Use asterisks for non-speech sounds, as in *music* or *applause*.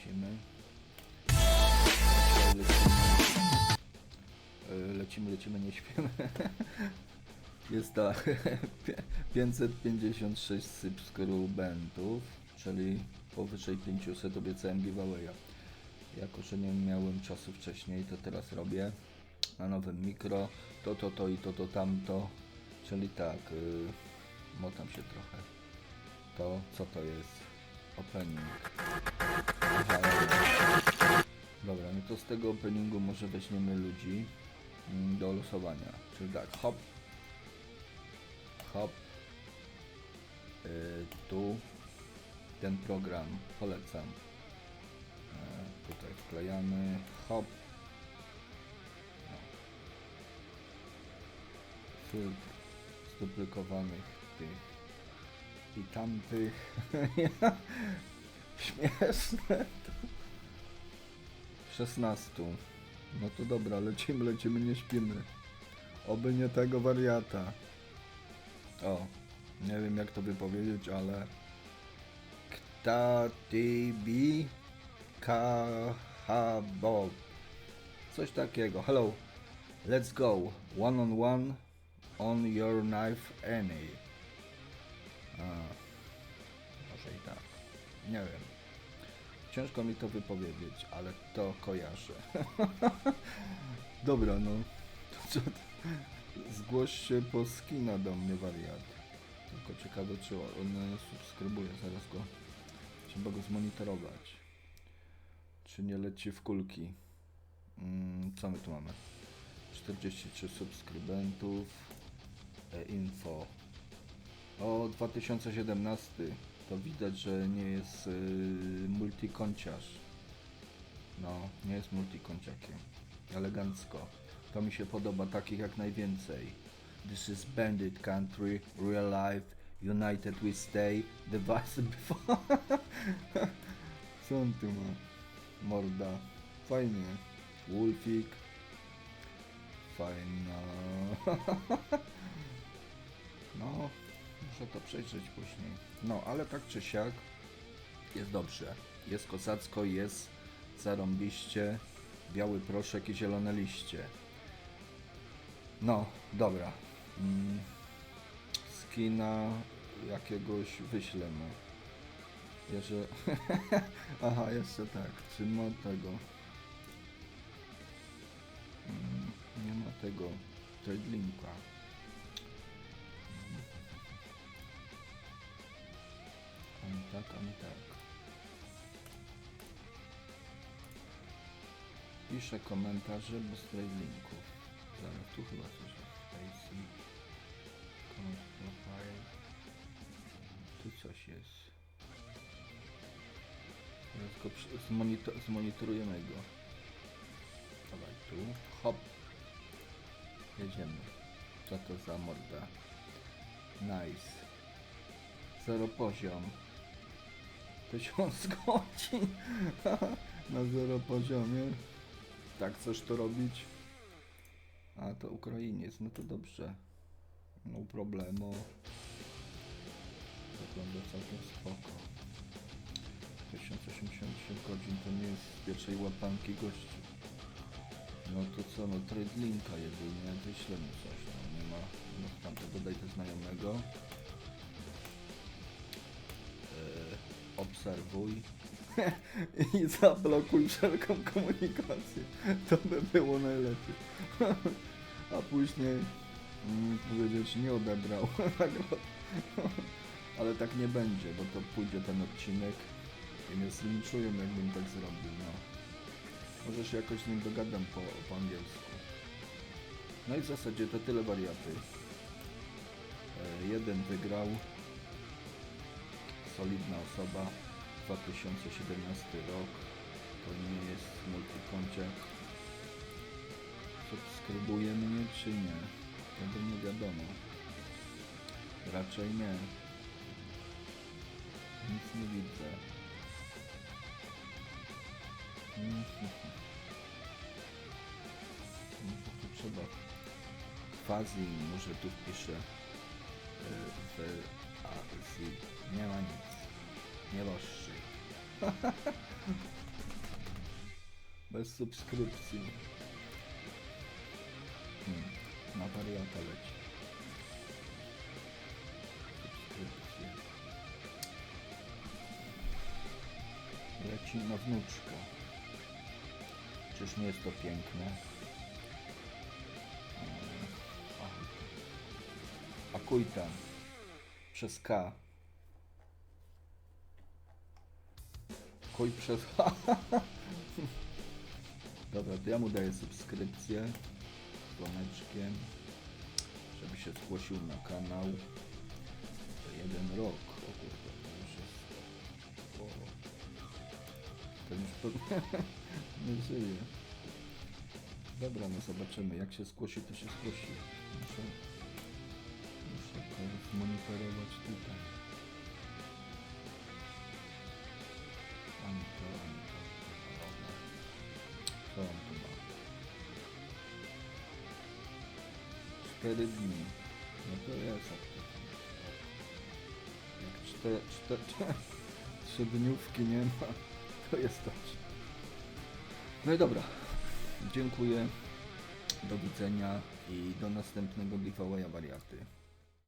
lecimy. Lecimy, lecimy, lecimy nie śpimy. *laughs* Jest tak, pie- 556 subskrybentów, czyli powyżej 500 obiecałem giveawaya. Jako, że nie miałem czasu wcześniej, to teraz robię na nowym mikro, to, to, to i to, to, tamto, czyli tak, yy, motam się trochę. To, co to jest? Opening. Dobra, no to z tego openingu może weźmiemy ludzi mm, do losowania. Czyli tak, hop, hop, yy, tu, ten program polecam. E, tutaj wklejamy, hop. No. Filtr tych i tamtych. *laughs* Śmieszne to. 16. No to dobra, lecimy, lecimy, nie śpimy. Oby nie tego wariata. O, nie wiem jak to wypowiedzieć, ale Ktatibi Kahabob. Coś takiego. Hello. Let's go. One on one on your knife any. A, może i tak. Nie wiem. Ciężko mi to wypowiedzieć, ale to kojarzę. *laughs* Dobra, no. Zgłoś się po skina do mnie, wariat. Tylko ciekawe, czy on subskrybuje. Zaraz go. Trzeba go zmonitorować. Czy nie leci w kulki? Mm, co my tu mamy? 43 subskrybentów. Info. O, 2017. To widać, że nie jest y, multikonciarz. No, nie jest multikonciakiem. Elegancko. To mi się podoba, takich jak najwięcej. This is Bandit Country, Real Life, United We Stay, Device *laughs* Before. Co on tu ma? Morda. Fajnie. Wolfik. Fajna. *laughs* No, muszę to przejrzeć później. No, ale tak czy siak jest dobrze. Jest kozacko, jest zarąbiście. Biały proszek i zielone liście. No, dobra. Mm, skina jakiegoś wyślę. Jeżeli... *laughs* Aha, jeszcze tak. Czy ma tego? Mm, nie ma tego trade linka. Ani tak, ani tak. Piszę komentarze bez linków. Zaraz, tu chyba coś jest. Profile. Tu coś jest. Teraz go przy- zmonito zmonitorujemy go. Dawaj tu. Hop. Jedziemy. Co to za morda? Nice. Zero poziom. Tysiąc *laughs* godzin. *laughs* Na zero poziomie. Tak coś to robić? A to Ukrainiec, no to dobrze. No problemu. Wygląda całkiem spoko. 1087 godzin to nie jest z pierwszej łapanki gości. No to co, no trade linka jedynie, wyślę mu coś, no nie ma, no tam to dodaj do znajomego. Eee, obserwuj *laughs* i zablokuj wszelką komunikację. To by było najlepiej. *laughs* A później mm, powiedzieć nie odebrał *laughs* nagrody. Ale tak nie będzie, bo to pójdzie ten odcinek i mnie zlinczują jakbym tak zrobił, no. Może się jakoś z nim dogadam po, po angielsku. No i w zasadzie to tyle wariaty. E, jeden wygrał. Solidna osoba. 2017 rok. To nie jest multikonciak. Subskrybuje mnie czy nie? Tego nie wiadomo. Raczej nie. Nic nie widzę. Mhm. Może tu trzeba quasi, może tu wpiszę y, w a z nie ma nic. Nie roszczy. *laughs* Bez subskrypcji. Hmm. Na wariata leci. Subskrypcje. Leci na wnuczka. Czyż nie jest to piękne? Mm. A kujta. Przez K. Kuj przez. *laughs* Dobra, to ja mu daję subskrypcję z dzwoneczkiem, żeby się zgłosił na kanał. To jeden rok. O kurde, to już jest... O. Ten już *laughs* nie żyje. Dobra, no zobaczymy. Jak się zgłosi, to się zgłosi. Muszę, muszę to zmonitorować tutaj. Co on tu ma? Cztery dni. No to jest. Jak cztery, cztery, trzy dniówki nie ma, to jest dobrze. No i dobra. Dziękuję. Do widzenia i do następnego giveawaya wariaty.